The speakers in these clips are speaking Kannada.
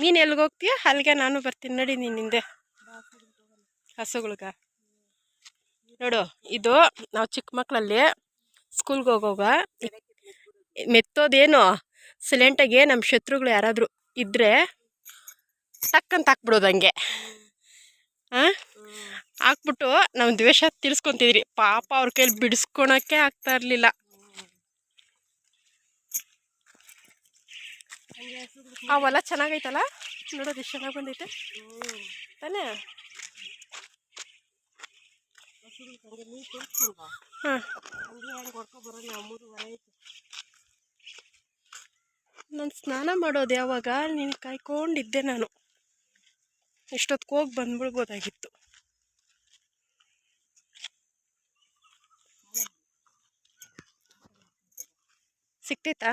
ನೀನು ಎಲ್ಲಿಗೆ ಹೋಗ್ತೀಯ? ಅಲ್ಲಿಗೆ ನಾನು ಬರ್ತೀನಿ. ನೋಡಿ ನೀನು ಹಿಂದೆ. ಹಸುಗಳ್ಗ. ನೋಡು, ಇದು ನಾವು ಚಿಕ್ಕ ಮಕ್ಕಳಲ್ಲಿ ಸ್ಕೂಲ್ಗೆ ಹೋಗೋವಾಗ ಮೆತ್ತೋದೇನು ಸಿಲೆಂಟಾಗೆ ನಮ್ಮ ಶತ್ರುಗಳು ಯಾರಾದರೂ ಇದ್ದರೆ ಟಕ್ಕಂತ ಹಾಕ್ಬಿಡೋದು ಹಂಗೆ. ಹಾಂ ಹಾಕ್ಬಿಟ್ಟು ನಾವು ದ್ವೇಷ ತಿಳಿಸ್ಕೊತಿದ್ರಿ ಪಾಪ ಅವ್ರ ಕೈಲಿ ಬಿಡಿಸ್ಕೊಳಕ್ಕೆ ಆಗ್ತಾ ಇರಲಿಲ್ಲ. ಆ ಹೊಲ ಚೆನ್ನಾಗೈತಲ್ಲ? ನೋಡೋದು ಎಷ್ಟು ಚೆನ್ನಾಗಿ ಬಂದೈತೆ. ತಾನೇ? ನಾನು ಸ್ನಾನ ಮಾಡೋದು ಯಾವಾಗ? ನೀನು ಕಾಯ್ಕೊಂಡಿದ್ದೆ ನಾನು. ಎಷ್ಟೊತ್ತಿಗೆ ಹೋಗಿ ಬಂದ್ಬಿಡ್ಬೋದಾಗಿತ್ತು. ಸಿಕ್ತೈತಾ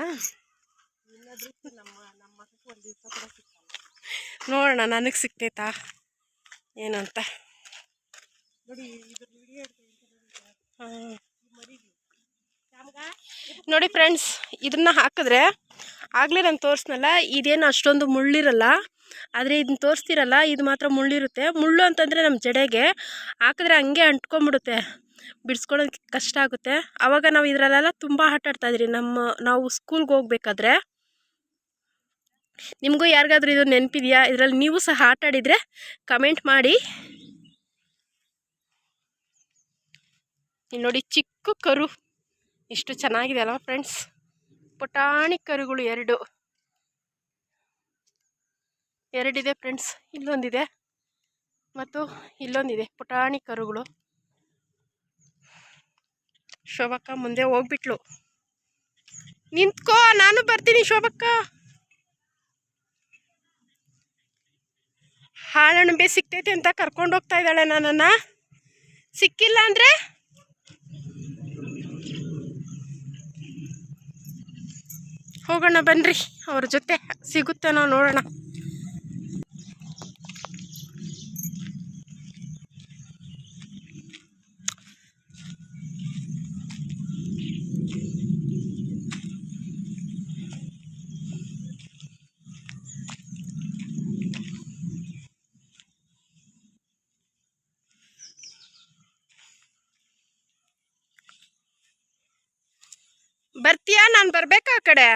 ನೋಡೋಣ ನನಗೆ ಸಿಕ್ತೈತಾ ಏನಂತ. ನೋಡಿ ಫ್ರೆಂಡ್ಸ್ ಇದನ್ನ ಹಾಕಿದ್ರೆ ಆಗಲೇ ನಾನು ತೋರಿಸ್ನಲ್ಲ ಇದೇನು ಅಷ್ಟೊಂದು ಮುಳ್ಳಿರಲ್ಲ? ಆದರೆ ಇದನ್ನ ತೋರಿಸ್ತಿರಲ್ಲ ಇದು ಮಾತ್ರ ಮುಳ್ಳಿರುತ್ತೆ. ಮುಳ್ಳು ಅಂತಂದರೆ ನಮ್ಮ ಜಡೆಗೆ ಹಾಕಿದ್ರೆ ಹಂಗೆ ಅಂಟ್ಕೊಂಬಿಡುತ್ತೆ ಬಿಡಿಸ್ಕೊಳ್ಳೋಕೆ ಕಷ್ಟ ಆಗುತ್ತೆ. ಆವಾಗ ನಾವು ಇದರಲ್ಲೆಲ್ಲ ತುಂಬ ಆಟ ಆಡ್ತಾಯಿದ್ರಿ ನಮ್ಮ ನಾವು ಸ್ಕೂಲ್ಗೆ ಹೋಗ್ಬೇಕಾದ್ರೆ ನಿಮಗೂ ಯಾರಿಗಾದ್ರೂ ಇದು ನೆನಪಿದೆಯಾ? ಇದರಲ್ಲಿ ನೀವು ಸಹ ಆಟ ಆಡಿದರೆ ಕಮೆಂಟ್ ಮಾಡಿ. ನೋಡಿ ಚಿಕ್ಕ ಕರು. ಇಷ್ಟು ಚೆನ್ನಾಗಿದೆ ಅಲ್ವಾ ಫ್ರೆಂಡ್ಸ್ ಪುಟಾಣಿ ಕರುಗಳು ಎರಡು. ಎರಡಿದೆ ಫ್ರೆಂಡ್ಸ್ ಇಲ್ಲೊಂದಿದೆ. ಮತ್ತು ಇಲ್ಲೊಂದಿದೆ, ಪುಟಾಣಿ ಕರುಗಳು. ಶೋಭಕ್ಕ ಮುಂದೆ ಹೋಗ್ಬಿಟ್ಲು. ನಿಂತ್ಕೋ, ನಾನು ಬರ್ತೀನಿ ಶೋಭಕ್ಕ. ಹಾಳಣಬೆ ಸಿಕ್ತೈತಿ ಅಂತ ಕರ್ಕೊಂಡು ಹೋಗ್ತಾ ಇದ್ದಾಳೆ ನನ್ನನ್ನು. ಸಿಕ್ಕಿಲ್ಲ ಅಂದರೆ? ಹೋಗೋಣ ಬನ್ರಿ, ಅವ್ರ ಜೊತೆ ಸಿಗುತ್ತೇನೋ ನೋಡೋಣ. ನಾನು ಬರ್ಬೇಕಾ ಆ ಕಡೆ?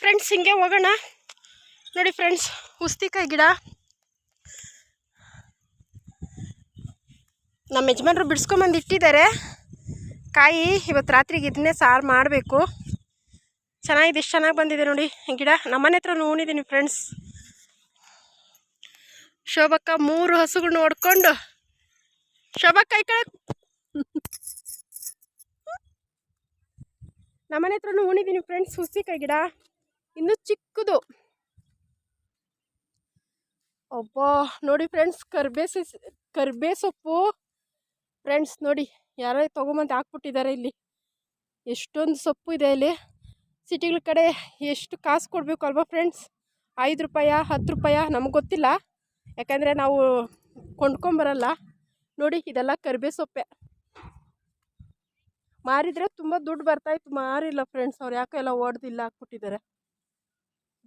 ಫ್ರೆಂಡ್ಸ್ ಹಿಂಗೆ ಹೋಗೋಣ. ನೋಡಿ ಫ್ರೆಂಡ್ಸ್ ಉಸ್ತಿಕಾಯಿ ಗಿಡ. ನಮ್ಮ ಯಜಮಾನ್ರು ಬಿಡಿಸ್ಕೊಂಬಂದು ಇಟ್ಟಿದ್ದಾರೆ. ಕಾಯಿ ಇವತ್ತು ರಾತ್ರಿಗೆ ಇದನ್ನೇ ಸಾರು ಮಾಡಬೇಕು. ಚೆನ್ನಾಗಿದೆ, ಎಷ್ಟು ಚೆನ್ನಾಗಿ ಬಂದಿದೆ ನೋಡಿ. ಗಿಡ ನಮ್ಮನೆ ಹತ್ರ ನೋಡಿದ್ದೀನಿ ಫ್ರೆಂಡ್ಸ್ ಶೋಭಕ್ಕ ಮೂರು ಹಸುಗಳು ನೋಡ್ಕೊಂಡು. ಶೋಭಕ್ಕ ಈ ಕಡೆ ನಮ್ಮನೆ ಹತ್ರ ಉಣಿದ್ದೀನಿ ಫ್ರೆಂಡ್ಸ್ ಹುಸಿಕಾಯಿ ಗಿಡ. ಇನ್ನೂ ಚಿಕ್ಕದು. ಒಬ್ಬ ನೋಡಿ ಫ್ರೆಂಡ್ಸ್ ಕರ್ಬೇ ಕರ್ಬೇ ಸೊಪ್ಪು. ಫ್ರೆಂಡ್ಸ್ ನೋಡಿ, ಯಾರೋ ತೊಗೊಂಬಂದು ಹಾಕ್ಬಿಟ್ಟಿದ್ದಾರೆ ಇಲ್ಲಿ. ಎಷ್ಟೊಂದು ಸೊಪ್ಪು ಇದೆ ಇಲ್ಲಿ. ಸಿಟಿಗಳ ಕಡೆ ಎಷ್ಟು ಕಾಸು ಕೊಡಬೇಕು ಅಲ್ವಾ ಫ್ರೆಂಡ್ಸ್? ಐದು ರೂಪಾಯ, ಹತ್ತು ರೂಪಾಯ ನಮಗೆ ಗೊತ್ತಿಲ್ಲ. ಯಾಕಂದರೆ ನಾವು ಕೊಂಡ್ಕೊಂಬರಲ್ಲ. ನೋಡಿ, ಇದೆಲ್ಲ ಕರಿಬೇ ಸೊಪ್ಪೆ. ಮಾರಿದರೆ ತುಂಬ ದುಡ್ಡು ಬರ್ತಾಯಿತ್ತು ಮಾರಿಲ್ಲ ಫ್ರೆಂಡ್ಸ್, ಅವ್ರು ಯಾಕೋ ಎಲ್ಲ ಓಡ್ದಿಲ್ಲ ಹಾಕ್ಬಿಟ್ಟಿದ್ದಾರೆ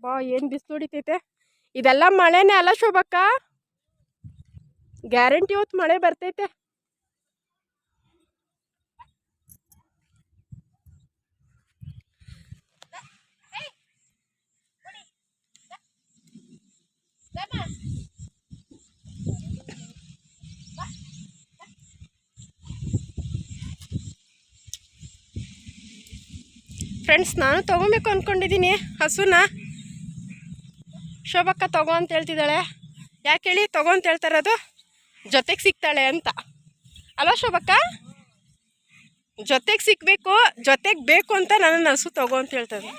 ಬಾ, ಏನು ಬಿಸಿ ಹೊಡಿತೈತೆ. ಇದೆಲ್ಲ ಮಳೆನೇ ಅಲ್ಲ ಶೋಭಕ್ಕ? ಗ್ಯಾರಂಟಿ ಹೊತ್ತು ಮಳೆ ಬರ್ತೈತೆ. ಫ್ರೆಂಡ್ಸ್ ನಾನು ತೊಗೊಬೇಕು ಅಂದ್ಕೊಂಡಿದ್ದೀನಿ ಹಸುನ ಶೋಭಕ್ಕ ತಗೋ ಅಂತ ಹೇಳ್ತಿದ್ದಾಳೆ. ಯಾಕೆ ಹೇಳಿ? ತಗೋ ಅಂತ ಹೇಳ್ತಾರದು ಜೊತೆಗೆ ಸಿಗ್ತಾಳೆ ಅಂತ. ಅಲ್ವಾ ಶೋಭಕ್ಕ? ಜೊತೆಗೆ ಸಿಗಬೇಕು, ಜೊತೆಗೆ ಬೇಕು ಅಂತ ನನ್ನ ಹಸು ತಗೋ ಅಂತ ಹೇಳ್ತದೆ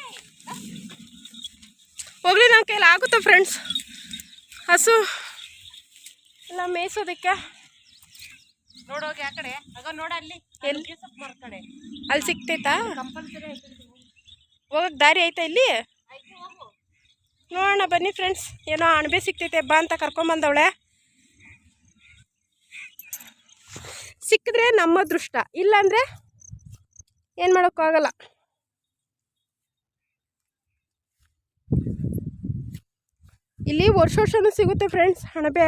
ಹೋಗ್ಲಿ ನನ್ನ ಕೈಲಿ ಆಗುತ್ತಾ ಫ್ರೆಂಡ್ಸ್ ಹಸು. ಎಲ್ಲ ಮೇಯಿಸೋದಕ್ಕೆ. ನೋಡೋಗಿ ಆ ಕಡೆ. ಆಗ ನೋಡ ಅಲ್ಲಿ. ಎಲ್ಲಿ? ಹೋಗಕ್ ಅಲ್ಲಿ ಸಿಗ್ತೈತಾ? ಕಂಪಲ್ಸರಿ ಹೋಗಕ್ಕೆ ದಾರಿ ಐತಾ ಇಲ್ಲಿ? ನೋಡೋಣ ಬನ್ನಿ ಫ್ರೆಂಡ್ಸ್ ಏನೋ ಅಣಬೆ ಸಿಕ್ತೈತೆ ಬಾ ಅಂತ ಕರ್ಕೊಂಬಂದವಳೆ ಸಿಕ್ಕಿದ್ರೆ ನಮ್ಮ ಅದೃಷ್ಟ ಇಲ್ಲಾಂದರೆ ಏನು ಮಾಡೋಕ್ಕಾಗಲ್ಲ. ಇಲ್ಲಿ ವರ್ಷ ವರ್ಷನೂ ಸಿಗುತ್ತೆ ಫ್ರೆಂಡ್ಸ್ ಅಣಬೆ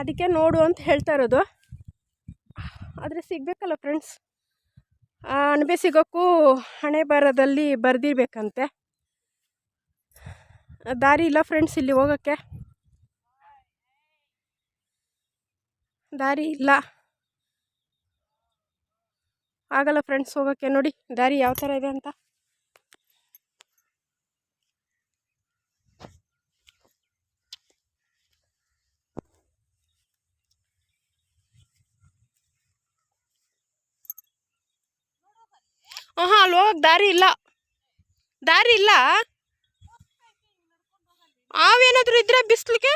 ಅದಕ್ಕೆ ನೋಡು ಅಂತ ಹೇಳ್ತಾ ಇರೋದು. ಆದರೆ ಸಿಗಬೇಕಲ್ಲ ಫ್ರೆಂಡ್ಸ್ ಅಣಬೆ ಸಿಗೋಕ್ಕೂ ಹಣೆ ಬರದಲ್ಲಿ ಬರೆದಿರ್ಬೇಕಂತೆ. ದಾರಿ ಇಲ್ಲ ಫ್ರೆಂಡ್ಸ್ ಇಲ್ಲಿ ಹೋಗೋಕ್ಕೆ. ದಾರಿ ಇಲ್ಲ. ಆಗಲ್ಲ ಫ್ರೆಂಡ್ಸ್ ಹೋಗೋಕ್ಕೆ. ನೋಡಿ, ದಾರಿ ಯಾವ ಥರ ಇದೆ ಅಂತ. ಹಾಂ ಅಲ್ಲಿ ಹೋಗಕ್ಕೆ ದಾರಿ ಇಲ್ಲ. ದಾರಿ ಇಲ್ಲ? ಅವೇನಾದರೂ ಇದ್ರೆ ಬಿಸ್ಲಿಗೆ?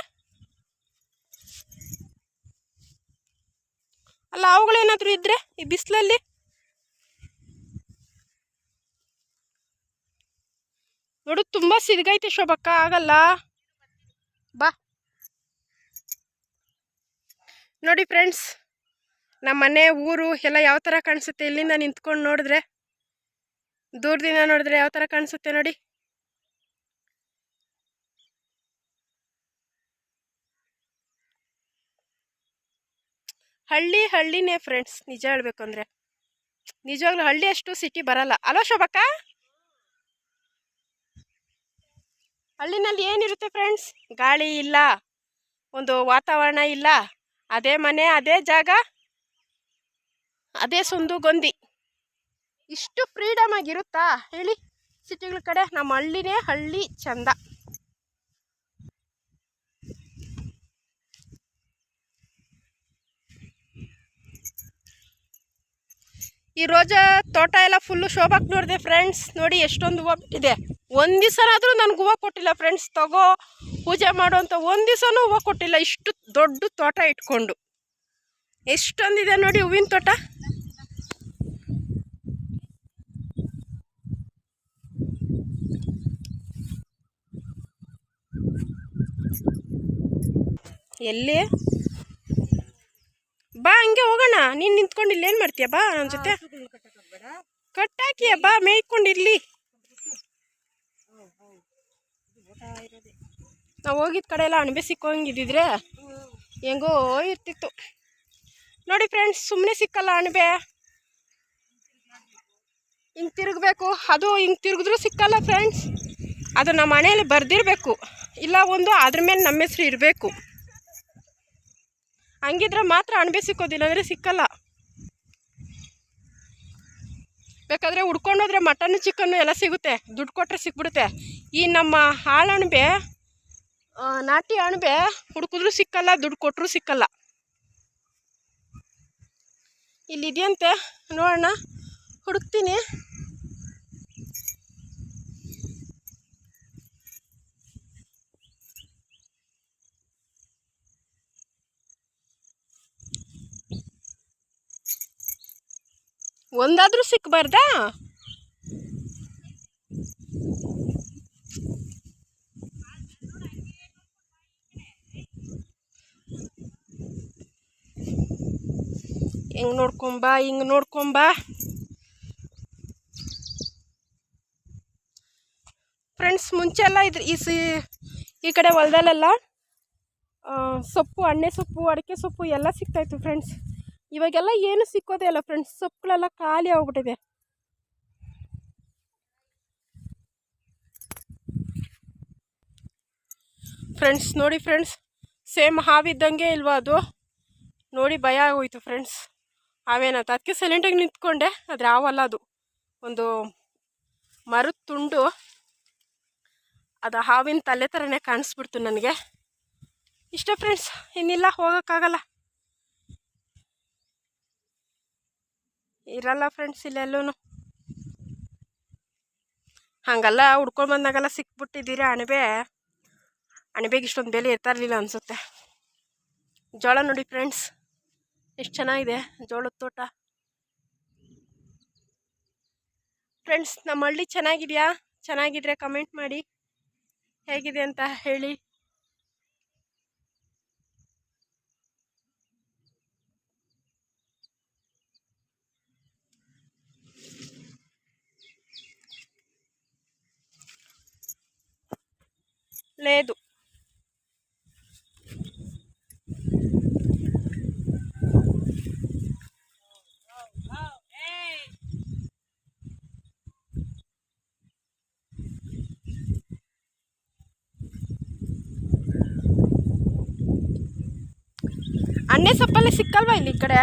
ಅಲ್ಲ, ಅವುಗಳೇನಾದರೂ ಇದ್ರೆ ಈ ಬಿಸಿಲಲ್ಲಿ? ನೋಡು, ತುಂಬ ಸಿದ್ಗೈತೆ ಶೋಭಕ್ಕ, ಆಗಲ್ಲ. ಬಾ. ನೋಡಿ ಫ್ರೆಂಡ್ಸ್ ನಮ್ಮ ಮನೆ ಊರು, ಎಲ್ಲ ಯಾವ ಥರ ಕಾಣಿಸುತ್ತೆ ಇಲ್ಲಿಂದ ನಿಂತ್ಕೊಂಡು ನೋಡಿದ್ರೆ ದೂರದಿಂದ ನೋಡಿದ್ರೆ ಯಾವ ಥರ ಕಾಣಿಸುತ್ತೆ ನೋಡಿ. ಹಳ್ಳಿ ಹಳ್ಳಿನೇ ಫ್ರೆಂಡ್ಸ್ ನಿಜ ಹೇಳ್ಬೇಕು ಅಂದರೆ ನಿಜವಾಗ್ಲೂ ಹಳ್ಳಿ ಅಷ್ಟು ಸಿಟಿ ಬರಲ್ಲ. ಅಲೋ ಶೋಭಕ್ಕ? ಹಳ್ಳಿನಲ್ಲಿ ಏನಿರುತ್ತೆ ಫ್ರೆಂಡ್ಸ್ ಗಾಳಿ ಇಲ್ಲ, ಒಂದು ವಾತಾವರಣ ಇಲ್ಲ, ಅದೇ ಮನೆ, ಅದೇ ಜಾಗ, ಅದೇ ಸುಂದು, ಗೊಂದಿ. ಇಷ್ಟು ಫ್ರೀಡಮ್ ಆಗಿರುತ್ತಾ? ಹೇಳಿ. ಸಿಟಿಗಳ ಕಡೆ ನಮ್ಮ ಹಳ್ಳಿನೇ ಹಳ್ಳಿ ಚಂದ. ಈ ರೋಜಾ ತೋಟ ಎಲ್ಲ ಫುಲ್ಲು ಶೋಭಾಕ್ ನೋಡಿದೆ ಫ್ರೆಂಡ್ಸ್ ನೋಡಿ ಎಷ್ಟೊಂದು ಹೂವು ಬಿಟ್ಟಿದೆ. ಒಂದು ದಿವಸನಾದರೂ ನನಗೆ ಹೂವು ಕೊಟ್ಟಿಲ್ಲ ಫ್ರೆಂಡ್ಸ್ ತಗೋ, ಪೂಜೆ ಮಾಡುವಂತ ಒಂದು ದಿವಸನೂ ಹೂವು ಕೊಟ್ಟಿಲ್ಲ. ಇಷ್ಟು ದೊಡ್ಡ ತೋಟ ಇಟ್ಕೊಂಡು. ಎಷ್ಟೊಂದಿದೆ ನೋಡಿ ಹೂವಿನ ತೋಟ. ಎಲ್ಲಿ? ಬಾ, ಹಂಗೆ ಹೋಗೋಣ. ನೀನು ನಿಂತ್ಕೊಂಡು ಇಲ್ಲಿ ಏನು ಮಾಡ್ತೀಯ? ಬಾ ನನ್ನ ಜೊತೆ. ಕಟ್ಟಾಕಿಯ? ಬಾ, ಮೇಯ್ಕೊಂಡಿರ್ಲಿ. ನಾವು ಹೋಗಿದ ಕಡೆ ಎಲ್ಲ ಅಣಬೆ ಸಿಕ್ಕೋಂಗಿದ್ದಿದ್ರೆ ಹೆಂಗೋ ಇರ್ತಿತ್ತು. ನೋಡಿ ಫ್ರೆಂಡ್ಸ್ ಸುಮ್ಮನೆ ಸಿಕ್ಕಲ್ಲ ಅಣಬೆ ಹಿಂಗೆ ತಿರುಗಬೇಕು. ಅದು ಹಿಂಗೆ ತಿರುಗಿದ್ರೂ ಸಿಕ್ಕಲ್ಲ ಫ್ರೆಂಡ್ಸ್ ಅದು ನಮ್ಮ ಮನೆಯಲ್ಲಿ ಬರ್ದಿರಬೇಕು. ಇಲ್ಲ ಒಂದು, ಅದ್ರ ಮೇಲೆ ನಮ್ಮ ಹೆಸ್ರು ಇರಬೇಕು. ಹಂಗಿದ್ರೆ ಮಾತ್ರ ಅಣಬೆ ಸಿಕ್ಕೋದಿಲ್ಲ, ಅಂದರೆ ಸಿಕ್ಕಲ್ಲ. ಬೇಕಾದರೆ ಹುಡ್ಕೊಂಡೋದ್ರೆ ಮಟನ್ನು ಚಿಕನ್ನು ಎಲ್ಲ ಸಿಗುತ್ತೆ. ದುಡ್ಡು ಕೊಟ್ಟರೆ ಸಿಕ್ಬಿಡುತ್ತೆ. ಈ ನಮ್ಮ ಹಾಳಣಬೆ ನಾಟಿ ಅಣಬೆ ಹುಡುಕಿದ್ರೂ ಸಿಕ್ಕಲ್ಲ, ದುಡ್ಡು ಕೊಟ್ಟರು ಸಿಕ್ಕಲ್ಲ. ಇಲ್ಲಿದೆಯಂತೆ? ನೋಡೋಣ ಹುಡುಕ್ತೀನಿ. ಒಂದಾದ್ರೂ ಸಿಕ್ಕಬಾರ್ದಾ ಹೆಂಗ್ ನೋಡ್ಕೊಂಬ ಹಿಂಗ್ ನೋಡ್ಕೊಂಬ ಫ್ರೆಂಡ್ಸ್ ಮುಂಚೆ ಎಲ್ಲ ಇದ್ರ ಈ ಸಿ ಈ ಕಡೆ ಹೊಲದಲ್ಲೆಲ್ಲ ಸೊಪ್ಪು, ಅಣ್ಣೆ ಸೊಪ್ಪು, ಅಡಿಕೆ ಸೊಪ್ಪು ಎಲ್ಲ ಸಿಗ್ತಾಯಿತ್ತು ಫ್ರೆಂಡ್ಸ್ ಇವಾಗೆಲ್ಲ ಏನು ಸಿಕ್ಕೋದೇ ಇಲ್ಲ ಫ್ರೆಂಡ್ಸ್ ಸೊಪ್ಪುಗಳೆಲ್ಲ ಖಾಲಿ ಆಗ್ಬಿಟ್ಟಿದೆ. ಫ್ರೆಂಡ್ಸ್ ನೋಡಿ ಫ್ರೆಂಡ್ಸ್ ಸೇಮ್ ಹಾವಿದ್ದಂಗೆ ಇಲ್ವಾ ಅದು? ನೋಡಿ ಭಯ ಆಗೋಯ್ತು ಫ್ರೆಂಡ್ಸ್ ಹಾವೇನಂತ ಅದಕ್ಕೆ ಸೈಲೆಂಟಾಗಿ ನಿಂತ್ಕೊಂಡೆ, ಆದರೆ ಹಾವಲ್ಲ ಅದು. ಒಂದು ಮರದ ತುಂಡು ಅದು ಹಾವಿನ ತಲೆ ಥರನೇ ಕಾಣಿಸ್ಬಿಡ್ತು ನನಗೆ. ಇಷ್ಟ ಫ್ರೆಂಡ್ಸ್ ಇನ್ನಿಲ್ಲ ಹೋಗೋಕ್ಕಾಗಲ್ಲ. ಇರಲ್ಲ ಫ್ರೆಂಡ್ಸ್ ಇಲ್ಲೆಲ್ಲೂ ಹಾಗೆಲ್ಲ ಹುಡ್ಕೊಂಡು ಬಂದಾಗೆಲ್ಲ ಸಿಕ್ಬಿಟ್ಟಿದ್ದೀರಾ ಅಣಬೆ. ಅಣಬೆಗೆ ಇಷ್ಟೊಂದು ಬೆಲೆ ಇರ್ತಾ ಇರಲಿಲ್ಲ ಅನಿಸುತ್ತೆ. ಜೋಳ ನೋಡಿ ಫ್ರೆಂಡ್ಸ್ ಎಷ್ಟು ಚೆನ್ನಾಗಿದೆ ಜೋಳದ ತೋಟ. ಫ್ರೆಂಡ್ಸ್ ನಮ್ಮ ಹಳ್ಳಿ ಚೆನ್ನಾಗಿದೆಯಾ? ಚೆನ್ನಾಗಿದ್ರೆ ಕಮೆಂಟ್ ಮಾಡಿ. ಹೇಗಿದೆ ಅಂತ ಹೇಳಿ. లేదు. ಅನ್ನೆ ಸೊಪ್ಪಲ್ಲಿ ಸಿಕ್ಕಲ್ವಾ ಇಲ್ಲಿ ಈ ಕಡೆ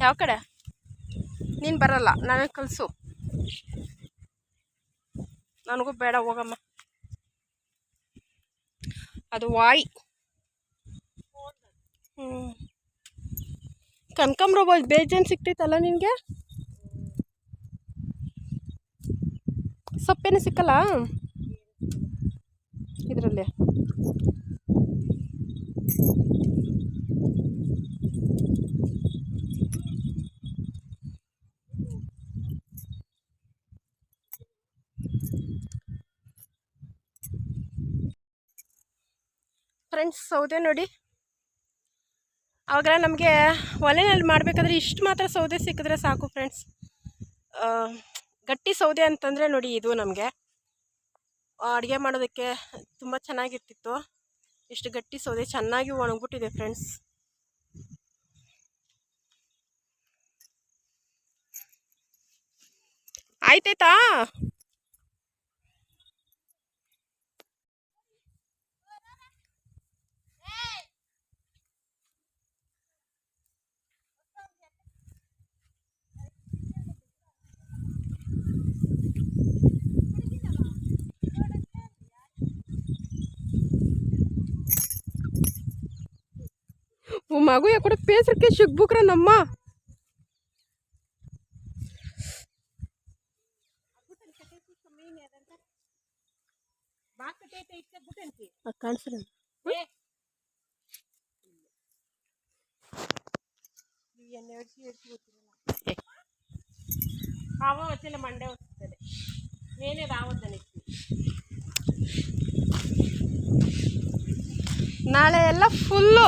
ಯಾವ ಕಡೆ ನೀನು ಬರಲ್ಲ ನನಗೆ ಬೇಡ ಹೋಗಮ್ಮ. ಅದು ವಾಯಿ. ಹ್ಞೂ ಕನಕಾಂಬ್ರ ಬೇಜನ್ ಸಿಕ್ತೈತಲ್ಲ ನಿನಗೆ? ಸೊಪ್ಪೇನು ಸಿಕ್ಕಲ್ಲ? ಇದರಲ್ಲಿ. ಫ್ರೆಂಡ್ಸ್ ಸೌದೆ ನೋಡಿ. ಆವಾಗ ನಮಗೆ ಒಲೆನಲ್ಲಿ ಮಾಡಬೇಕಾದ್ರೆ ಇಷ್ಟು ಮಾತ್ರ ಸೌದೆ ಸಿಕ್ಕಿದ್ರೆ ಸಾಕು ಫ್ರೆಂಡ್ಸ್ ಗಟ್ಟಿ ಸೌದೆ ಅಂತಂದರೆ ನೋಡಿ ಇದು ನಮಗೆ. ಅಡುಗೆ ಮಾಡೋದಕ್ಕೆ ತುಂಬ ಚೆನ್ನಾಗಿರ್ತಿತ್ತು. ಇಷ್ಟು ಗಟ್ಟಿ ಸೌದೆ ಚೆನ್ನಾಗಿ ಒಣಗ್ಬಿಟ್ಟಿದೆ ಫ್ರೆಂಡ್ಸ್ ಆಯ್ತಾಯ್ತಾ? ఓ మగు ఎక్కడ పేసరికి సిగ్గుకురా నమ్మ ಕಾಣಿಸ್ರ కావ వచ్చిన మండే వస్తుంది నేనే రావద్దని ನಾಳೆ ಎಲ್ಲ ಫುಲ್ಲು